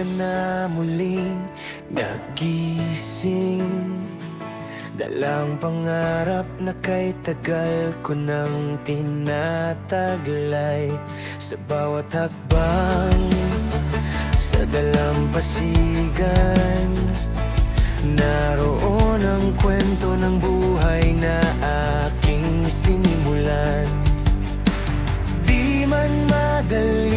ka na muling nagising. Dalang pangarap na kay tagal ko nang tinataglay Sa bawat hakbang, sa dalampasigan Naroon ang kwento ng buhay na aking sinimulan. Di man madali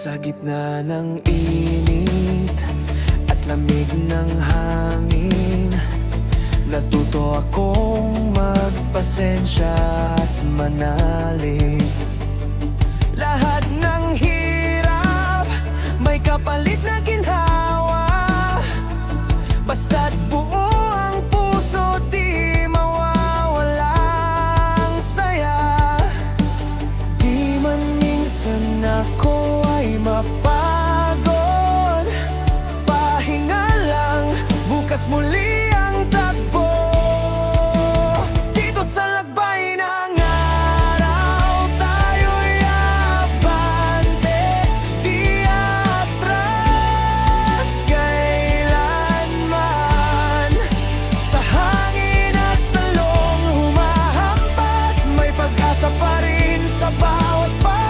Sa gitna ng init at lamig ng hangin Natuto akong magpasensya at manalig Pag-asa pa rin sa bawat pag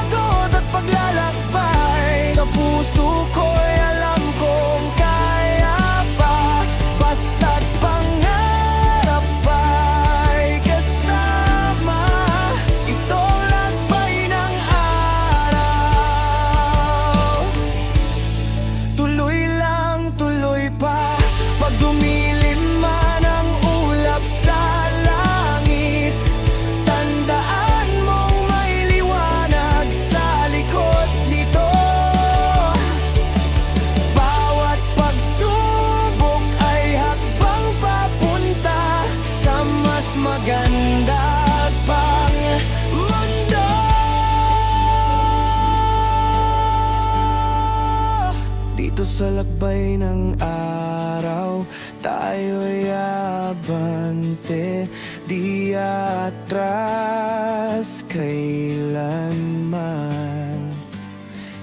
sa lakbay ng araw. Tayo'y abante, di atras kailanman.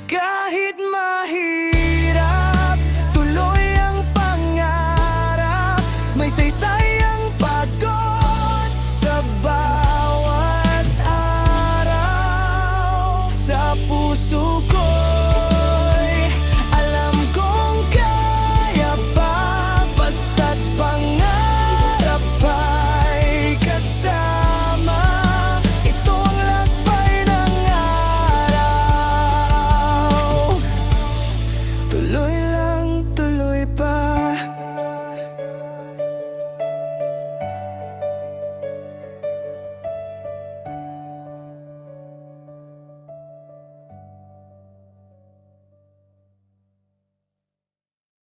Kahit mahirap, tuloy ang pangarap. May saysay ang pagod sa bawat araw. Sa puso ko